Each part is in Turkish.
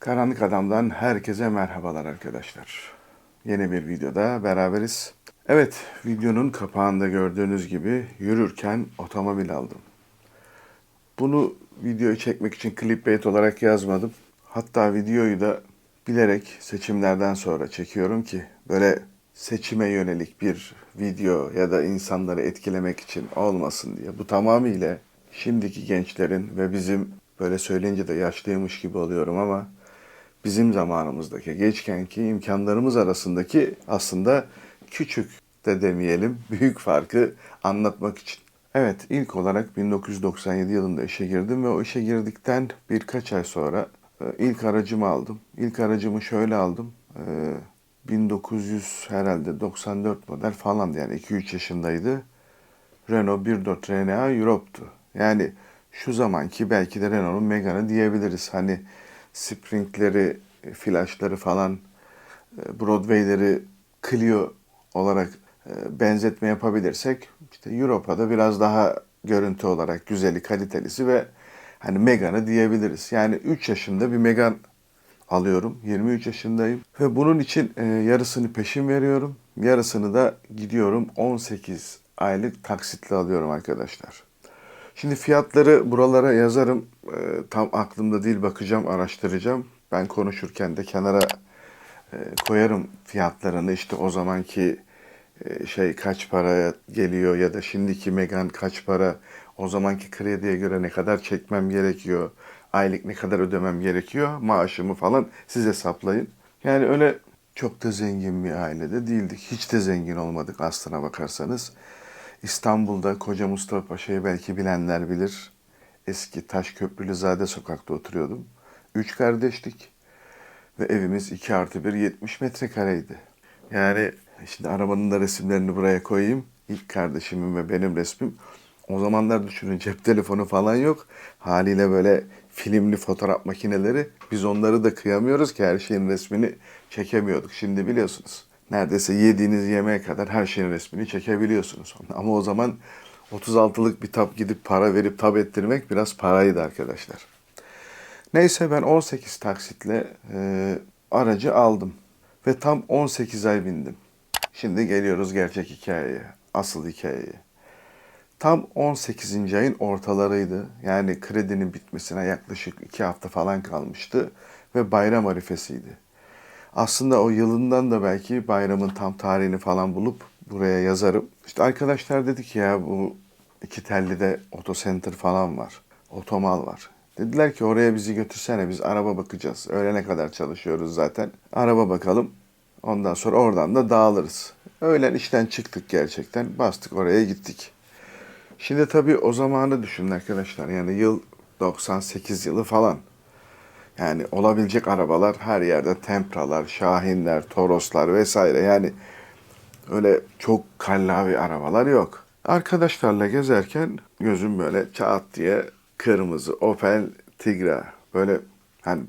Karanlık Adam'dan herkese merhabalar arkadaşlar. Yeni bir videoda beraberiz. Evet, videonun kapağında gördüğünüz gibi yürürken otomobil aldım. Bunu videoyu çekmek için clickbait olarak yazmadım. Hatta videoyu da bilerek seçimlerden sonra çekiyorum ki böyle seçime yönelik bir video ya da insanları etkilemek için olmasın diye. Bu tamamıyla şimdiki gençlerin ve bizim böyle söyleyince de yaşlıymış gibi oluyorum ama bizim zamanımızdaki geçkenki imkanlarımız arasındaki aslında küçük de demeyelim büyük farkı anlatmak için. Evet ilk olarak 1997 yılında işe girdim ve o işe girdikten birkaç ay sonra e, ilk aracımı aldım. İlk aracımı şöyle aldım. E, 1900 herhalde 94 model falan yani 2-3 yaşındaydı. Renault 1.4 RNA Europe'tu. Yani şu zamanki belki de Renault'un Megane'ı diyebiliriz. Hani Spring'leri, flash'ları falan, e, Broadway'leri Clio olarak e, benzetme yapabilirsek işte Europa'da biraz daha görüntü olarak güzeli, kalitelisi ve hani Megane'ı diyebiliriz. Yani 3 yaşında bir Megane alıyorum. 23 yaşındayım ve bunun için e, yarısını peşin veriyorum. Yarısını da gidiyorum 18 aylık taksitle alıyorum arkadaşlar. Şimdi fiyatları buralara yazarım. E, tam aklımda değil bakacağım, araştıracağım. Ben konuşurken de kenara e, koyarım fiyatlarını. İşte o zamanki e, şey kaç paraya geliyor ya da şimdiki Megan kaç para, o zamanki krediye göre ne kadar çekmem gerekiyor, aylık ne kadar ödemem gerekiyor, maaşımı falan siz hesaplayın. Yani öyle çok da zengin bir ailede değildik. Hiç de zengin olmadık aslına bakarsanız. İstanbul'da Koca Mustafa Paşa'yı belki bilenler bilir. Eski Taşköprülü Zade sokakta oturuyordum. Üç kardeştik ve evimiz 2 artı 1 70 metrekareydi. Yani şimdi arabanın da resimlerini buraya koyayım. İlk kardeşimin ve benim resmim. O zamanlar düşünün cep telefonu falan yok. Haliyle böyle filmli fotoğraf makineleri. Biz onları da kıyamıyoruz ki her şeyin resmini çekemiyorduk. Şimdi biliyorsunuz. Neredeyse yediğiniz yemeğe kadar her şeyin resmini çekebiliyorsunuz. Ama o zaman 36'lık bir tab gidip para verip tab ettirmek biraz paraydı arkadaşlar. Neyse ben 18 taksitle e, aracı aldım. Ve tam 18 ay bindim. Şimdi geliyoruz gerçek hikayeye. Asıl hikayeye. Tam 18. ayın ortalarıydı. Yani kredinin bitmesine yaklaşık 2 hafta falan kalmıştı. Ve bayram arifesiydi. Aslında o yılından da belki bayramın tam tarihini falan bulup buraya yazarım. İşte arkadaşlar dedi ki ya bu iki telli de otocenter falan var. Otomal var. Dediler ki oraya bizi götürsene biz araba bakacağız. Öğlene kadar çalışıyoruz zaten. Araba bakalım. Ondan sonra oradan da dağılırız. Öğlen işten çıktık gerçekten. Bastık oraya gittik. Şimdi tabii o zamanı düşünün arkadaşlar. Yani yıl 98 yılı falan. Yani olabilecek arabalar her yerde Tempra'lar, Şahinler, Toroslar vesaire. Yani öyle çok kallavi arabalar yok. Arkadaşlarla gezerken gözüm böyle çat diye kırmızı Opel Tigra. Böyle hani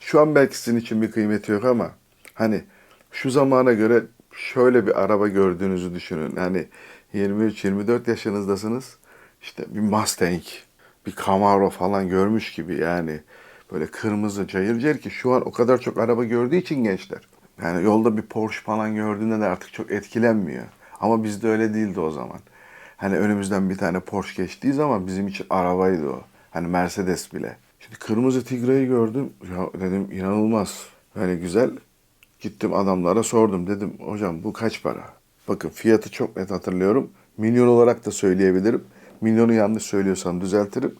şu an belki sizin için bir kıymeti yok ama hani şu zamana göre şöyle bir araba gördüğünüzü düşünün. Yani 23-24 yaşınızdasınız. İşte bir Mustang, bir Camaro falan görmüş gibi yani böyle kırmızı cayır cayır ki şu an o kadar çok araba gördüğü için gençler. Yani yolda bir Porsche falan gördüğünde de artık çok etkilenmiyor. Ama bizde öyle değildi o zaman. Hani önümüzden bir tane Porsche geçtiği zaman bizim için arabaydı o. Hani Mercedes bile. Şimdi kırmızı Tigra'yı gördüm. Ya dedim inanılmaz. Hani güzel. Gittim adamlara sordum. Dedim hocam bu kaç para? Bakın fiyatı çok net hatırlıyorum. Milyon olarak da söyleyebilirim. Milyonu yanlış söylüyorsam düzeltirim.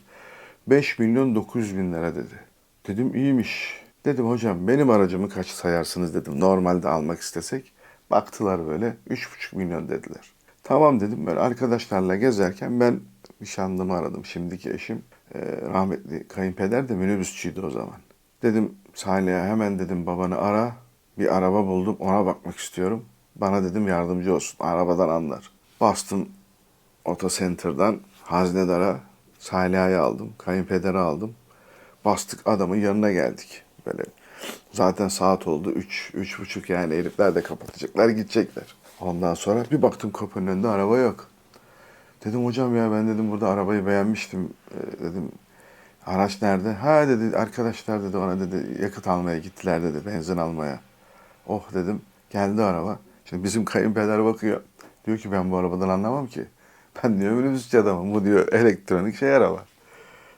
5 milyon 900 bin lira dedi. Dedim iyiymiş. Dedim hocam benim aracımı kaç sayarsınız dedim. Normalde almak istesek. Baktılar böyle 3,5 milyon dediler. Tamam dedim böyle arkadaşlarla gezerken ben nişanlımı aradım. Şimdiki eşim e, rahmetli kayınpeder de minibüsçüydü o zaman. Dedim Salih'e hemen dedim babanı ara. Bir araba buldum ona bakmak istiyorum. Bana dedim yardımcı olsun. Arabadan anlar. Bastım Otocenter'dan Haznedar'a Salih'i aldım. Kayınpederi aldım. Bastık adamın yanına geldik. Böyle zaten saat oldu 3 üç, buçuk yani herifler de kapatacaklar gidecekler. Ondan sonra bir baktım kapının önünde araba yok. Dedim hocam ya ben dedim burada arabayı beğenmiştim. Ee, dedim Araç nerede? Ha dedi arkadaşlar dedi ona dedi yakıt almaya gittiler dedi benzin almaya. Oh dedim geldi araba. Şimdi bizim kayınpeder bakıyor. Diyor ki ben bu arabadan anlamam ki. Ben diyor minibüsçü adamım. Bu diyor elektronik şey araba.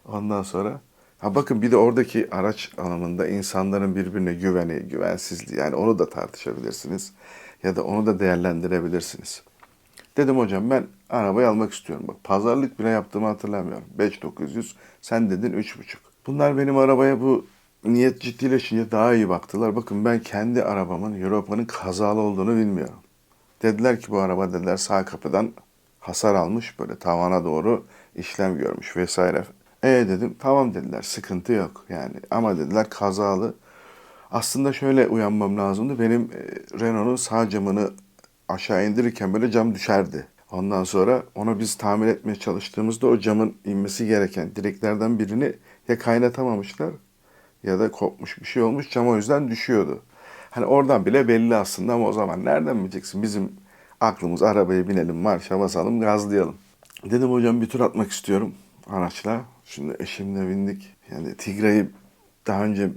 Ondan sonra ha bakın bir de oradaki araç anlamında insanların birbirine güveni, güvensizliği yani onu da tartışabilirsiniz. Ya da onu da değerlendirebilirsiniz. Dedim hocam ben arabayı almak istiyorum. Bak pazarlık bile yaptığımı hatırlamıyorum. 5900 sen dedin 3,5. Bunlar benim arabaya bu niyet ciddileşince daha iyi baktılar. Bakın ben kendi arabamın Europa'nın kazalı olduğunu bilmiyorum. Dediler ki bu araba dediler sağ kapıdan hasar almış böyle tavana doğru işlem görmüş vesaire. E dedim tamam dediler sıkıntı yok yani ama dediler kazalı. Aslında şöyle uyanmam lazımdı. Benim e, Renault'un sağ camını aşağı indirirken böyle cam düşerdi. Ondan sonra onu biz tamir etmeye çalıştığımızda o camın inmesi gereken direklerden birini ya kaynatamamışlar ya da kopmuş bir şey olmuş cam o yüzden düşüyordu. Hani oradan bile belli aslında ama o zaman nereden bileceksin? Bizim aklımız arabaya binelim, marşa basalım, gazlayalım. Dedim hocam bir tur atmak istiyorum araçla. Şimdi eşimle bindik. Yani Tigra'yı daha önce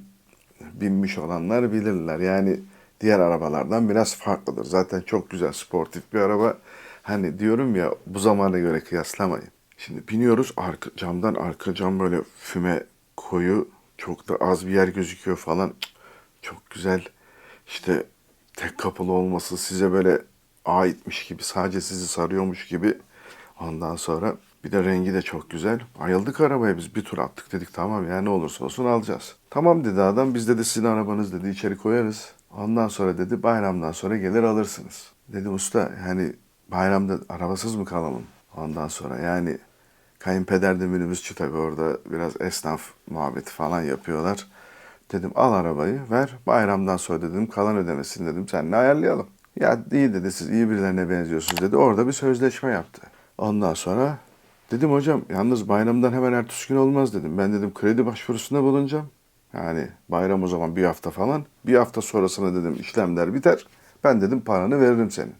binmiş olanlar bilirler. Yani diğer arabalardan biraz farklıdır. Zaten çok güzel sportif bir araba. Hani diyorum ya bu zamana göre kıyaslamayın. Şimdi biniyoruz arka, camdan arka cam böyle füme koyu. Çok da az bir yer gözüküyor falan. Çok güzel. İşte tek kapılı olması size böyle aitmiş gibi sadece sizi sarıyormuş gibi. Ondan sonra bir de rengi de çok güzel. Ayıldık arabaya biz bir tur attık dedik tamam ya ne olursa olsun alacağız. Tamam dedi adam biz dedi sizin arabanız dedi içeri koyarız. Ondan sonra dedi bayramdan sonra gelir alırsınız. Dedim usta yani bayramda arabasız mı kalalım? Ondan sonra yani kayınpeder de minibüsçü tabii orada biraz esnaf muhabbeti falan yapıyorlar. Dedim al arabayı ver bayramdan sonra dedim kalan ödemesini dedim seninle ayarlayalım. Ya iyi dedi siz iyi birilerine benziyorsunuz dedi. Orada bir sözleşme yaptı. Ondan sonra dedim hocam yalnız bayramdan hemen ertesi gün olmaz dedim. Ben dedim kredi başvurusunda bulunacağım. Yani bayram o zaman bir hafta falan. Bir hafta sonrasına dedim işlemler biter. Ben dedim paranı veririm senin.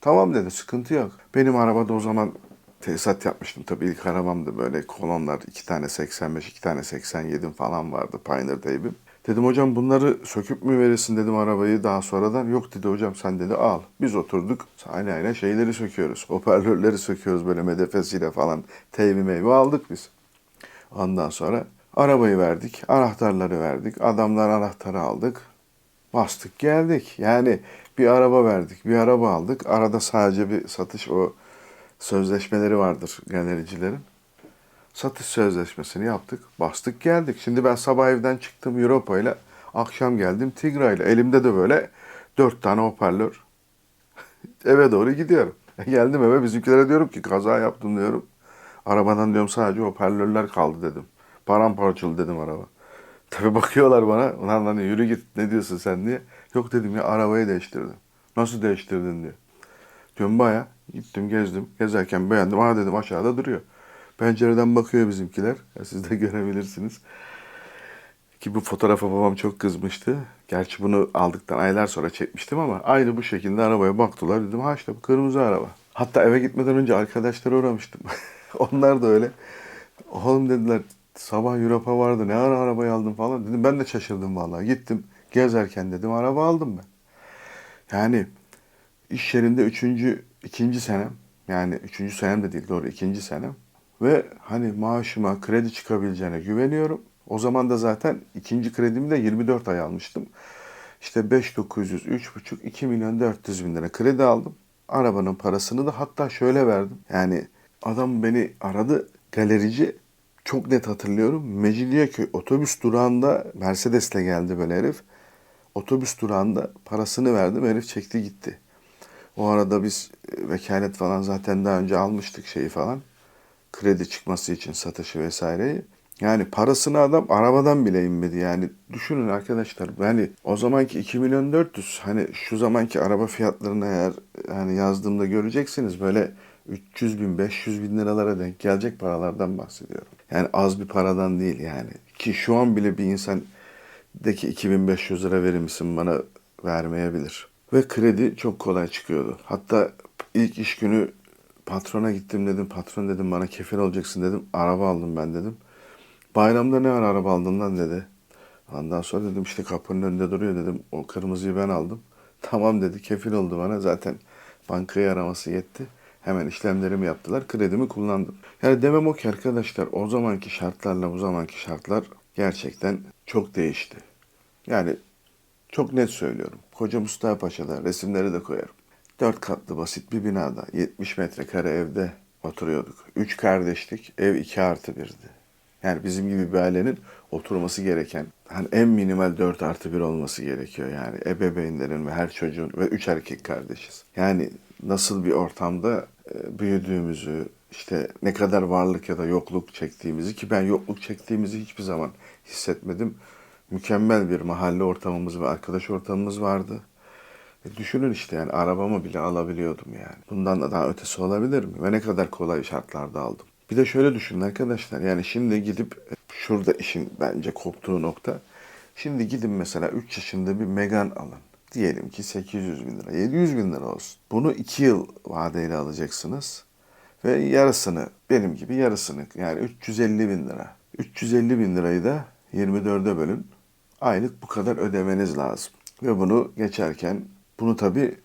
Tamam dedi sıkıntı yok. Benim arabada o zaman tesisat yapmıştım. Tabii ilk arabamdı böyle kolonlar iki tane 85 iki tane 87 falan vardı Pioneer teybim. Dedim hocam bunları söküp mü verirsin dedim arabayı daha sonradan. Yok dedi hocam sen dedi al. Biz oturduk aynı aynı şeyleri söküyoruz. Hoparlörleri söküyoruz böyle medefesiyle falan. Teybi meyve aldık biz. Ondan sonra arabayı verdik. Anahtarları verdik. Adamlar anahtarı aldık. Bastık geldik. Yani bir araba verdik. Bir araba aldık. Arada sadece bir satış o sözleşmeleri vardır galericilerin. Satış sözleşmesini yaptık. Bastık geldik. Şimdi ben sabah evden çıktım Europa ile. Akşam geldim Tigra ile. Elimde de böyle dört tane hoparlör. eve doğru gidiyorum. Geldim eve bizimkilere diyorum ki kaza yaptım diyorum. Arabadan diyorum sadece hoparlörler kaldı dedim. Paramparçalı dedim araba. Tabii bakıyorlar bana. Ulan lan yürü git ne diyorsun sen diye. Yok dedim ya arabayı değiştirdim. Nasıl değiştirdin diyor. Diyorum baya gittim gezdim. Gezerken beğendim. Aa dedim aşağıda duruyor. Pencereden bakıyor bizimkiler. Ya siz de görebilirsiniz. Ki bu fotoğrafa babam çok kızmıştı. Gerçi bunu aldıktan aylar sonra çekmiştim ama aynı bu şekilde arabaya baktılar. Dedim ha işte bu kırmızı araba. Hatta eve gitmeden önce arkadaşlara uğramıştım. Onlar da öyle. Oğlum dediler sabah Europa vardı ne ara arabayı aldın falan. Dedim ben de şaşırdım vallahi. Gittim gezerken dedim araba aldım ben. Yani iş yerinde üçüncü, ikinci senem. Yani üçüncü senem de değil doğru ikinci senem. Ve hani maaşıma kredi çıkabileceğine güveniyorum. O zaman da zaten ikinci kredimi de 24 ay almıştım. İşte 5900, 3,5, 2 milyon 400 bin lira kredi aldım. Arabanın parasını da hatta şöyle verdim. Yani adam beni aradı galerici. Çok net hatırlıyorum. Mecidiyeköy otobüs durağında Mercedes'le geldi böyle herif. Otobüs durağında parasını verdim. Herif çekti gitti. O arada biz e, vekalet falan zaten daha önce almıştık şeyi falan. Kredi çıkması için satışı vesaireyi. Yani parasını adam arabadan bile inmedi. Yani düşünün arkadaşlar. Yani o zamanki 2 milyon 400 hani şu zamanki araba fiyatlarını eğer yani yazdığımda göreceksiniz böyle 300 bin 500 bin liralara denk gelecek paralardan bahsediyorum. Yani az bir paradan değil yani. Ki şu an bile bir insan de ki 2500 lira verir misin bana vermeyebilir. Ve kredi çok kolay çıkıyordu. Hatta ilk iş günü patrona gittim dedim. Patron dedim bana kefil olacaksın dedim. Araba aldım ben dedim. Bayramda ne ara araba aldın lan dedi. Ondan sonra dedim işte kapının önünde duruyor dedim. O kırmızıyı ben aldım. Tamam dedi kefil oldu bana. Zaten bankayı araması yetti. Hemen işlemlerimi yaptılar. Kredimi kullandım. Yani demem o ki arkadaşlar o zamanki şartlarla bu zamanki şartlar gerçekten çok değişti. Yani çok net söylüyorum. Koca Mustafa Paşa'da resimleri de koyarım. Dört katlı basit bir binada 70 metrekare evde oturuyorduk. Üç kardeşlik ev iki artı birdi. Yani bizim gibi bir ailenin oturması gereken hani en minimal 4 artı 1 olması gerekiyor yani ebeveynlerin ve her çocuğun ve üç erkek kardeşiz. Yani nasıl bir ortamda e, büyüdüğümüzü işte ne kadar varlık ya da yokluk çektiğimizi ki ben yokluk çektiğimizi hiçbir zaman hissetmedim. Mükemmel bir mahalle ortamımız ve arkadaş ortamımız vardı. E düşünün işte yani arabamı bile alabiliyordum yani. Bundan da daha ötesi olabilir mi? Ve ne kadar kolay şartlarda aldım. Bir de şöyle düşünün arkadaşlar. Yani şimdi gidip e, şurada işin bence koptuğu nokta. Şimdi gidin mesela 3 yaşında bir Megan alın. Diyelim ki 800 bin lira, 700 bin lira olsun. Bunu 2 yıl vadeyle alacaksınız. Ve yarısını, benim gibi yarısını yani 350 bin lira. 350 bin lirayı da 24'e bölün. Aylık bu kadar ödemeniz lazım. Ve bunu geçerken bunu tabii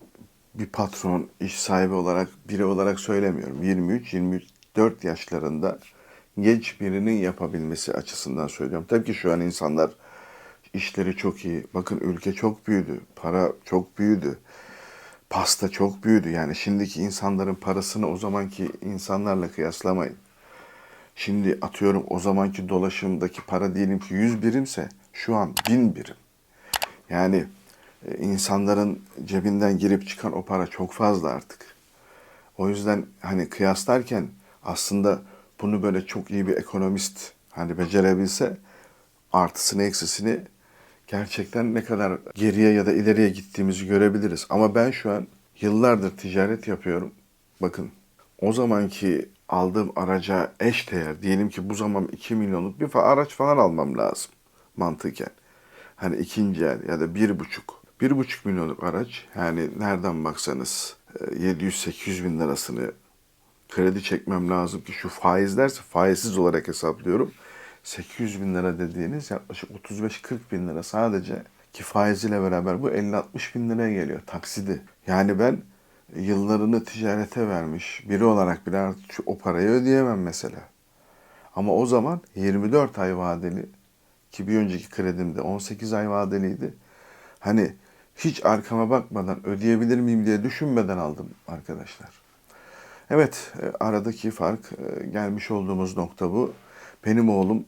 bir patron, iş sahibi olarak, biri olarak söylemiyorum. 23, 24 yaşlarında genç birinin yapabilmesi açısından söylüyorum. Tabii ki şu an insanlar işleri çok iyi. Bakın ülke çok büyüdü. Para çok büyüdü. Pasta çok büyüdü. Yani şimdiki insanların parasını o zamanki insanlarla kıyaslamayın. Şimdi atıyorum o zamanki dolaşımdaki para diyelim ki 100 birimse şu an 1000 birim. Yani insanların cebinden girip çıkan o para çok fazla artık. O yüzden hani kıyaslarken aslında bunu böyle çok iyi bir ekonomist hani becerebilse artısını eksisini gerçekten ne kadar geriye ya da ileriye gittiğimizi görebiliriz. Ama ben şu an yıllardır ticaret yapıyorum. Bakın o zamanki aldığım araca eş değer diyelim ki bu zaman 2 milyonluk bir araç falan almam lazım mantıken. Hani ikinci el ya da bir buçuk. Bir buçuk milyonluk araç yani nereden baksanız e, 700-800 bin lirasını kredi çekmem lazım ki şu faizlerse faizsiz olarak hesaplıyorum. 800 bin lira dediğiniz yaklaşık 35-40 bin lira sadece ki faiziyle beraber bu 50-60 bin liraya geliyor taksidi. Yani ben yıllarını ticarete vermiş biri olarak bile artık o parayı ödeyemem mesela. Ama o zaman 24 ay vadeli ki bir önceki kredim de 18 ay vadeliydi. Hani hiç arkama bakmadan ödeyebilir miyim diye düşünmeden aldım arkadaşlar. Evet, e, aradaki fark e, gelmiş olduğumuz nokta bu. Benim oğlum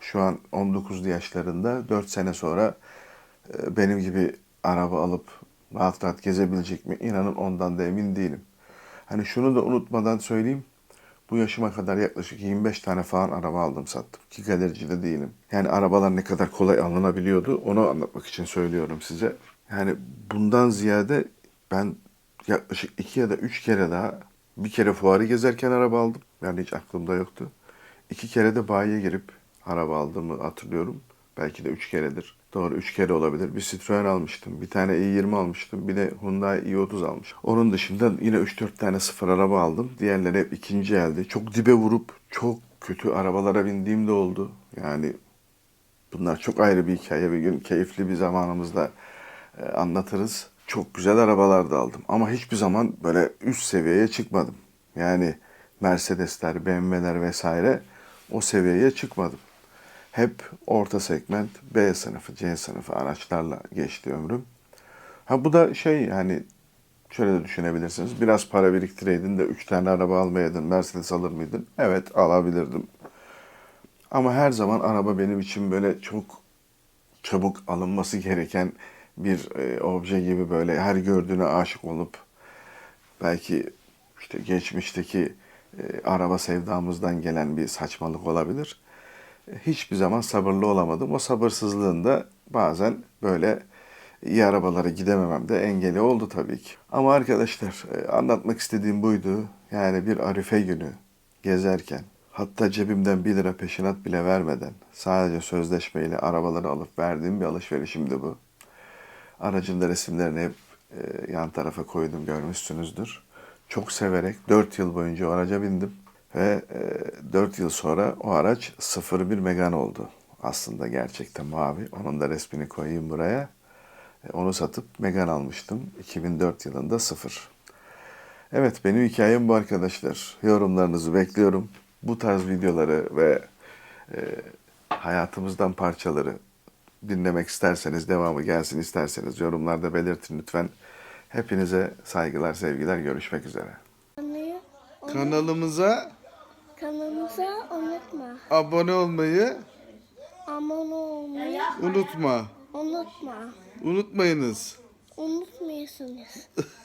şu an 19 yaşlarında 4 sene sonra e, benim gibi araba alıp rahat rahat gezebilecek mi? İnanın ondan da emin değilim. Hani şunu da unutmadan söyleyeyim. Bu yaşıma kadar yaklaşık 25 tane falan araba aldım sattım. Ki galerci de değilim. Yani arabalar ne kadar kolay alınabiliyordu onu anlatmak için söylüyorum size. Yani bundan ziyade ben yaklaşık iki ya da üç kere daha bir kere fuarı gezerken araba aldım. Yani hiç aklımda yoktu. İki kere de bayiye girip araba aldığımı hatırlıyorum. Belki de üç keredir. Doğru üç kere olabilir. Bir Citroen almıştım. Bir tane i20 almıştım. Bir de Hyundai i30 almıştım. Onun dışında yine 3-4 tane sıfır araba aldım. Diğerleri hep ikinci elde. Çok dibe vurup çok kötü arabalara bindiğim de oldu. Yani bunlar çok ayrı bir hikaye. Bir gün keyifli bir zamanımızda anlatırız. Çok güzel arabalar da aldım. Ama hiçbir zaman böyle üst seviyeye çıkmadım. Yani Mercedesler, BMW'ler vesaire o seviyeye çıkmadım. Hep orta segment B sınıfı, C sınıfı araçlarla geçti ömrüm. Ha bu da şey yani şöyle de düşünebilirsiniz. Biraz para biriktireydin de 3 tane araba almayaydın, Mercedes alır mıydın? Evet alabilirdim. Ama her zaman araba benim için böyle çok çabuk alınması gereken bir e, obje gibi böyle her gördüğüne aşık olup belki işte geçmişteki e, araba sevdamızdan gelen bir saçmalık olabilir. E, Hiçbir zaman sabırlı olamadım. O sabırsızlığın da bazen böyle iyi arabalara gidememem de engeli oldu tabii ki. Ama arkadaşlar anlatmak istediğim buydu. Yani bir Arife günü gezerken hatta cebimden 1 lira peşinat bile vermeden sadece sözleşmeyle arabaları alıp verdiğim bir alışverişimdi bu. Aracın da resimlerini hep e, yan tarafa koydum görmüşsünüzdür. Çok severek 4 yıl boyunca o araca bindim. Ve e, 4 yıl sonra o araç 01 Megane oldu. Aslında gerçekten mavi. Onun da resmini koyayım buraya. E, onu satıp Megane almıştım. 2004 yılında 0. Evet benim hikayem bu arkadaşlar. Yorumlarınızı bekliyorum. Bu tarz videoları ve e, hayatımızdan parçaları dinlemek isterseniz, devamı gelsin isterseniz yorumlarda belirtin lütfen. Hepinize saygılar, sevgiler. Görüşmek üzere. Kanalı, Kanalımıza kanalımıza unutma. abone olmayı Abone olmayı unutma. unutma. Unutmayınız. Unutmuyorsunuz.